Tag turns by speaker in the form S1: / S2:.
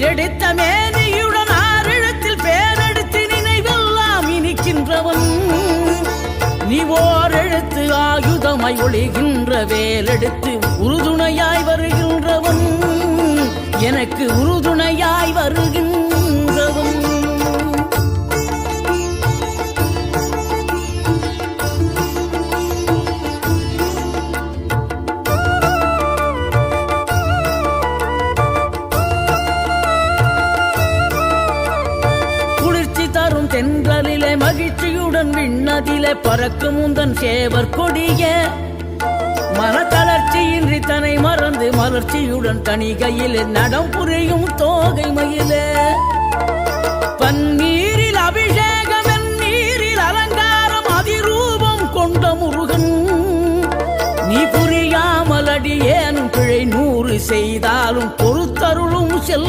S1: உயிரெடுத்த மேனியுடன் ஆறிடத்தில் பேரெடுத்து நினைவெல்லாம் இனிக்கின்றவன். நீ ஓரெழுத்து ஆயுதமாய் ஒளிகின்ற வேலெடுத்து உறுதுணையாய் வருகின்றவன். எனக்கு உறுதுணையாய் வருகின்ற தென்றலிலே மகிழ்ச்சியுடன் விண்ணதிலே பறக்கும் உந்தன் சேவர் கொடிய. மனத்தளர்ச்சியின்றி தன்னை மறந்து மலர்ச்சியுடன் தணிகையிலே நடம் புரியும் தோகை மயிலே. பன்னீரில் அபிஷேகம் நீரில் அலங்காரம் அதிரூபம் கொண்ட முருகன். நீ புரியாமல் அடி ஏனும் பிழை நூறு செய்தாலும் பொறுத்தருளும் செல்